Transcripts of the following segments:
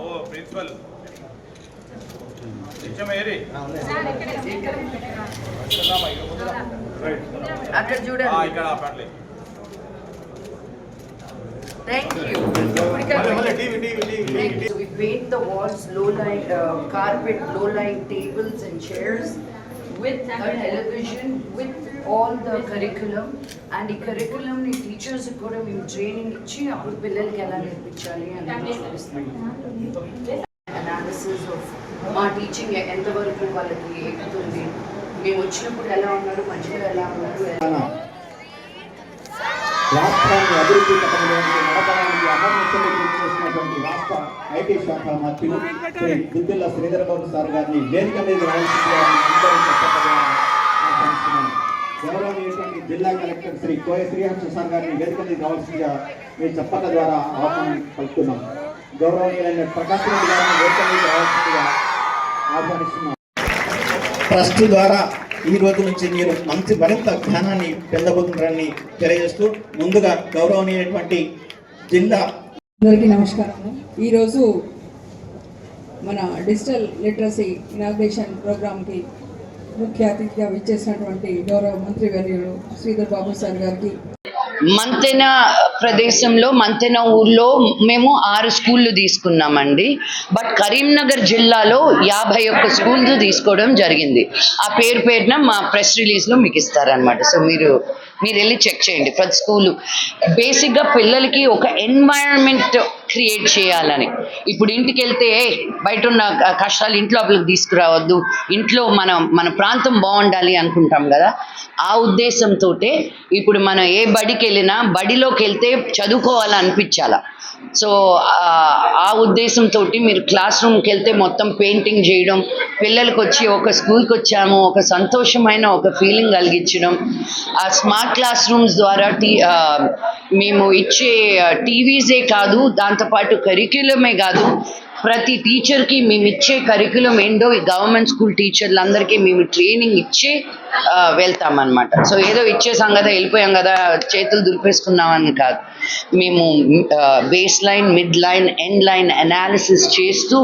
ఓ principal నిజమేరి అక్కడ చూడండి ఇక్కడ పర్లేదు thank you TV TV TV We paint the walls, low lying, uh, carpet, low lying tables and chairs With a television, with all the curriculum. And ఈ curriculum ని teachers కూడా మేము training ఇచ్చి అప్పుడు పిల్లలకి ఎలా నేర్పించాలి అని అనాలిసిస్ ఆఫ్ మా టీచింగ్ ఎంతవరకు వాళ్ళకి ఎక్కుతుంది? మేము వచ్చినప్పుడు ఎలా ఉన్నారు? మధ్యలో ఎలా ఉన్నారు? రాష్ట్రాన్ని అభివృద్ధి పథకంలోకి నడపడానికి అహర్నిశలు చేసినటువంటి రాష్ట్ర ఐటీ శాఖ మంత్రులు శ్రీ గుద్దిల్ల శ్రీధర్ బాబు సార్ గారిని వేదిక మీద రావాల్సిందిగా ఆహ్వానిస్తున్నాను. జిల్లా కలెక్టర్ శ్రీ కోయ శ్రీహర్ష సార్ గారిని వేదిక మీద రావాల్సిందిగా మీ చెప్పక ద్వారా ఆహ్వానం పలుకుతున్నాం గౌరవనీయులైన ప్రకాశ్ రెడ్డి గారిని వేదిక మీద రావాల్సిందిగా ఆహ్వానిస్తున్నాం ట్రస్ట్ ద్వారా ఈ రోజు నుంచి మీరు మంచి మరింత జ్ఞానాన్ని పొందబోతున్నారని తెలియజేస్తూ ముందుగా గౌరవనీయమైనటువంటి జిల్లా అందరికీ నమస్కారం ఈరోజు మన డిజిటల్ లిటరసీ ఇనాగ్రేషన్ ప్రోగ్రామ్కి ముఖ్య అతిథిగా విచ్చేసినటువంటి గౌరవ మంత్రి వర్యులు శ్రీధర్ బాబు సార్ గారికి మంతెన ప్రదేశంలో మంతెన ఊర్లో మేము ఆరు స్కూళ్ళు తీసుకున్నామండి. బట్ కరీంనగర్ జిల్లాలో యాభై ఒక్క స్కూల్స్ తీసుకోవడం జరిగింది. ఆ పేరు పేరున మా ప్రెస్ రిలీజ్లో మీకు ఇస్తారనమాట సో మీరు మీరు వెళ్ళి చెక్ చేయండి. ప్రతి స్కూలు బేసిక్గా పిల్లలకి ఒక ఎన్వైరన్మెంట్ క్రియేట్ చేయాలని. ఇప్పుడు ఇంటికి వెళ్తే బయట ఉన్న కష్టాలు ఇంట్లోపలికి తీసుకురావద్దు. ఇంట్లో మనం మన ప్రాంతం బాగుండాలి అనుకుంటాం కదా. ఆ ఉద్దేశంతో ఇప్పుడు మనం ఏ బడికి వెళ్ళినా బడిలోకి వెళ్తే చదువుకోవాలని అనిపించాలా. సో ఆ- ఉద్దేశంతో మీరు క్లాస్ రూమ్కి వెళ్తే మొత్తం పెయింటింగ్ చేయడం పిల్లలకి వచ్చి ఒక స్కూల్కి వచ్చాము ఒక సంతోషమైన ఒక ఫీలింగ్ కలిగించడం ఆ స్మార్ట్ క్లాస్ రూమ్స్ ద్వారా టీ మేము ఇచ్చే టీవీసే కాదు దాంతోపాటు కరిక్యులమే కాదు ప్రతి టీచర్కి మేము ఇచ్చే కరికులం ఏంటో ఈ గవర్నమెంట్ స్కూల్ టీచర్లందరికీ మేము ట్రైనింగ్ ఇచ్చే వెళ్తామన్నమాట. సో ఏదో ఇచ్చేసాం కదా వెళ్ళిపోయాం కదా చేతులు దులిపేసుకున్నామని కాదు. మేము base line mid line end line analysis చేస్తూ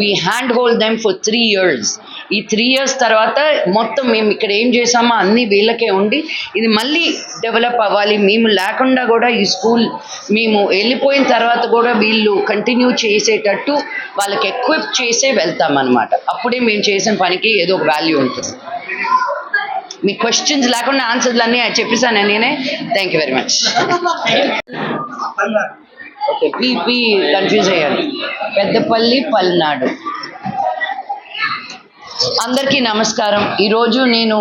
we hand hold them for three years ఈ త్రీ ఇయర్స్ తర్వాత మొత్తం మేము ఇక్కడ ఏం చేసామో అన్ని వీళ్ళకే ఉండి ఇది మళ్ళీ డెవలప్ అవ్వాలి. మేము లేకుండా కూడా ఈ స్కూల్ మేము వెళ్ళిపోయిన తర్వాత కూడా వీళ్ళు కంటిన్యూ చేసేటట్టు వాళ్ళకి ఎక్విప్ చేసే వెళ్తామన్నమాట అప్పుడే మేము చేసిన పనికి ఏదో ఒక వాల్యూ ఉంటుంది. మీ క్వశ్చన్స్ లేకుండా ఆన్సర్లు అన్నీ చెప్పేసాను నేనే. థ్యాంక్ యూ వెరీ మచ్ పీపీ కన్ఫ్యూజ్ అయ్యాను. పెద్దపల్లి పల్నాడు. అందరికీ నమస్కారం. ఈరోజు నేను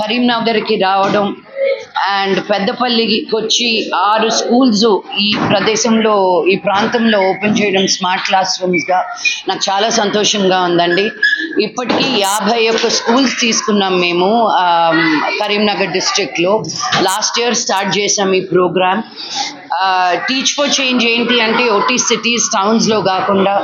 కరీంనగర్కి రావడం అండ్ పెద్దపల్లికి వచ్చి ఆరు స్కూల్స్ ఈ ప్రదేశంలో ఈ ప్రాంతంలో ఓపెన్ చేయడం స్మార్ట్ క్లాస్ రూమ్స్గా నాకు చాలా సంతోషంగా ఉందండి. ఇప్పటికీ యాభై ఒక్క స్కూల్స్ తీసుకున్నాం మేము కరీంనగర్ డిస్ట్రిక్ట్లో. లాస్ట్ ఇయర్ స్టార్ట్ చేసాం ఈ ప్రోగ్రామ్. టీచ్ ఫర్ చేంజ్ ఏంటి అంటే ఓటీ సిటీస్ టౌన్స్లో కాకుండా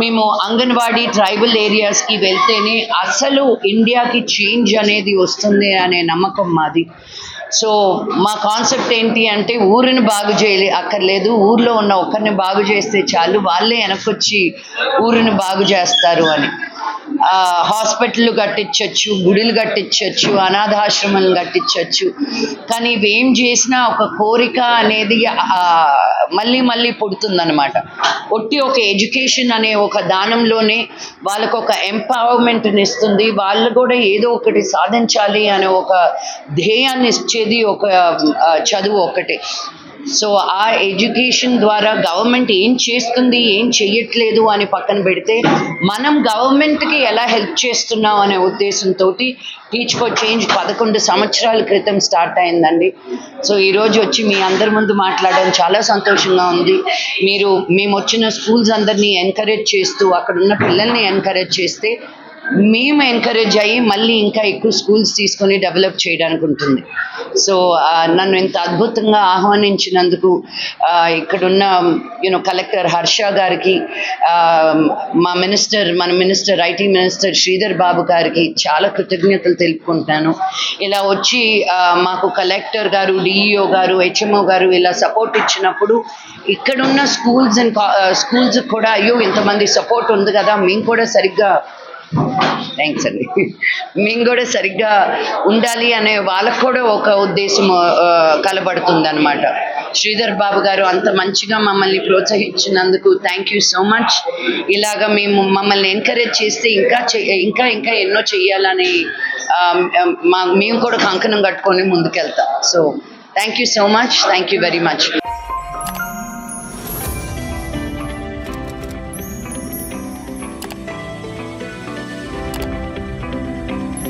మేము అంగన్వాడీ ట్రైబల్ ఏరియాస్కి వెళ్తేనే అసలు ఇండియాకి చేంజ్ అనేది వస్తుంది అనే నమ్మకం మాది. సో మా కాన్సెప్ట్ ఏంటి అంటే ఊరిని బాగు చేయలే అక్కర్లేదు ఊర్లో ఉన్న ఒకరిని బాగు చేస్తే చాలు వాళ్ళే వెనకొచ్చి ఊరిని బాగు చేస్తారు అని. హాస్పిటల్ కట్టించవచ్చు గుడులు కట్టించవచ్చు అనాథాశ్రమాలు కట్టించవచ్చు కానీ ఇవేం చేసినా ఒక కోరిక అనేది మళ్ళీ మళ్ళీ పుడుతుందన్నమాట. ఒట్టి ఒక ఎడ్యుకేషన్ అనే ఒక దానంలోనే వాళ్ళకు ఒక ఎంపవర్మెంట్ని ఇస్తుంది. వాళ్ళు కూడా ఏదో ఒకటి సాధించాలి అనే ఒక ధ్యేయాన్ని ఇచ్చేది ఒక చదువు ఒకటి సో ఆ ఎడ్యుకేషన్ ద్వారా గవర్నమెంట్ ఏం చేస్తుంది ఏం చెయ్యట్లేదు అని పక్కన పెడితే మనం గవర్నమెంట్కి ఎలా హెల్ప్ చేస్తున్నాం అనే ఉద్దేశంతో టీచ్ ఫర్ చేంజ్ పదకొండు సంవత్సరాల క్రితం స్టార్ట్ అయిందండి. సో ఈరోజు వచ్చి మీ అందరి ముందు మాట్లాడడం చాలా సంతోషంగా ఉంది. మీరు మేము వచ్చిన స్కూల్స్ అందరినీ ఎంకరేజ్ చేస్తూ అక్కడ ఉన్న పిల్లల్ని ఎంకరేజ్ చేస్తే మేము ఎంకరేజ్ అయ్యి మళ్ళీ ఇంకా ఎక్కువ స్కూల్స్ తీసుకొని డెవలప్ చేయడానికి ఉంటుంది సో నన్ను ఇంత అద్భుతంగా ఆహ్వానించినందుకు ఇక్కడున్న యూనో కలెక్టర్ హర్ష గారికి మా మినిస్టర్ మన minister IT minister Sridhar Babu గారికి చాలా కృతజ్ఞతలు తెలుపుకుంటున్నాను ఇలా వచ్చి మాకు కలెక్టర్ గారు డిఈఓ గారు హెచ్ఎంఓ గారు ఇలా సపోర్ట్ ఇచ్చినప్పుడు ఇక్కడున్న స్కూల్స్ అండ్ స్కూల్స్ కూడా అయ్యో ఇంతమంది సపోర్ట్ ఉంది కదా మేము కూడా సరిగ్గా థ్యాంక్స్ అండి మేము కూడా సరిగ్గా ఉండాలి అనే వాళ్ళకు కూడా ఒక ఉద్దేశం కలబడుతుంది అనమాట శ్రీధర్ బాబు గారు అంత మంచిగా మమ్మల్ని ప్రోత్సహించినందుకు థ్యాంక్ యూ సో మచ్ ఇలాగా మేము మమ్మల్ని ఎంకరేజ్ చేస్తే ఇంకా ఇంకా ఇంకా ఎన్నో చెయ్యాలని మా మేము కూడా కంకణం కట్టుకొని ముందుకెళ్తాం. So thank you so much thank you very much